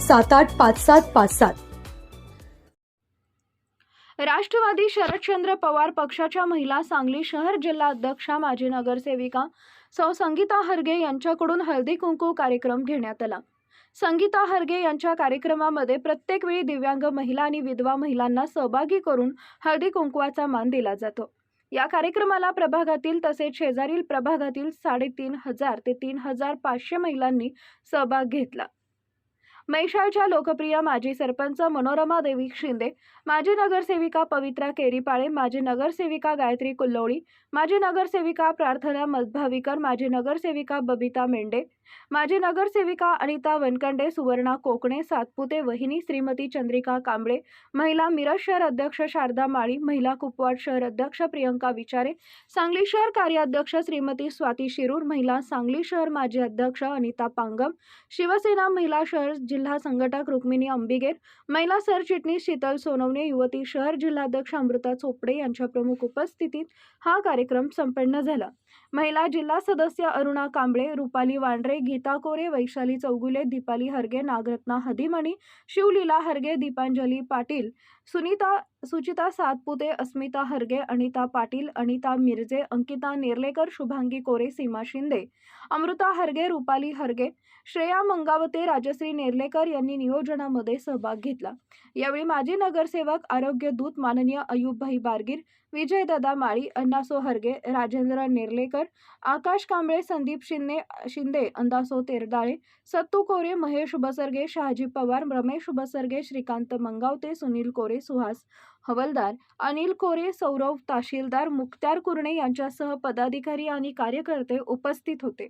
सात आठ पाच सात पाच सात. राष्ट्रवादी शरदचंद्र पवार पक्षाच्या महिला सांगली शहर जिल्हा अध्यक्षा माजी नगरसेविका सौ संगीता हरगे यांच्याकडून हळदी कुंकू कार्यक्रम घेण्यात आला. संगीता हरगे यांच्या कार्यक्रमामध्ये प्रत्येक वेळी दिव्यांग महिला आणि विधवा महिलांना सहभागी करून हळदी कुंकवाचा मान दिला जातो. या कार्यक्रमाला प्रभागातील तसेच शेजारील प्रभागातील साडेतीन हजार ते तीन हजार पाचशे महिलांनी सहभाग घेतला. मैशाळच्या लोकप्रिय माजी सरपंच मनोरमा देवी शिंदे माजी नगरसेविका पवित्रा केरीपाळे माजी नगरसेविका गायत्री कुल्लोळी माजी नगरसेविका प्रार्थना मधभावीकर माजी नगरसेविका बबिता मेंढे माजी नगरसेविका अनिता वनकंडे सुवर्णा कोकणे सातपुते वहिनी श्रीमती चंद्रिका कांबळे महिला मिरज शहर अध्यक्ष शारदा माळी महिला कुपवाड शहर अध्यक्ष प्रियंका विचारे सांगली शहर कार्याध्यक्ष श्रीमती स्वाती शिरूर महिला सांगली शहर माजी अध्यक्ष अनिता पांगम शिवसेना महिला शहर जिल्हा संघटक रुक्मिणी अंबिगेर महिला सरचिटणीस शीतल सोनवणे युवती शहर जिल्हाध्यक्ष अमृता चोपडे यांच्या प्रमुख उपस्थितीत हा कार्यक्रम संपन्न झाला. महिला जिल्हा सदस्य अरुणा कांबळे रुपाली वांड्रे गीता कोरे वैशाली चौगुले दीपाली हरगे नागरत्ना हदिमणी शिवलीला हरगे दीपांजली पाटील सुनीता सुचिता सातपुते अस्मिता हरगे अनिता पाटील अनिता मिरजे अंकिता नेर्लेकर शुभांगी कोरे सीमा शिंदे अमृता हरगे रुपाली हरगे श्रेया मंगावते राजश्री नेर्लेकर यांनी नियोजनामध्ये सहभाग घेतला. यावेळी माजी नगरसेवक आरोग्य दूत माननीय अयुबभाई बारगीर विजयदादा माळी अण्णासो हरगे राजेंद्र नेर्लेकर आकाश कांबळे संदीप शिंदे शिंदे अंदासो तेरदाळे सत्तू कोरे महेश बसरगे शहाजी पवार रमेश बसरगे श्रीकांत मंगावते सुनील कोरे सुहास हवलदार अनिल कोरे सौरव तहसीलदार मुक्त्यार कुर्णे यांच्यासह पदाधिकारी आणि कार्यकर्ते उपस्थित होते.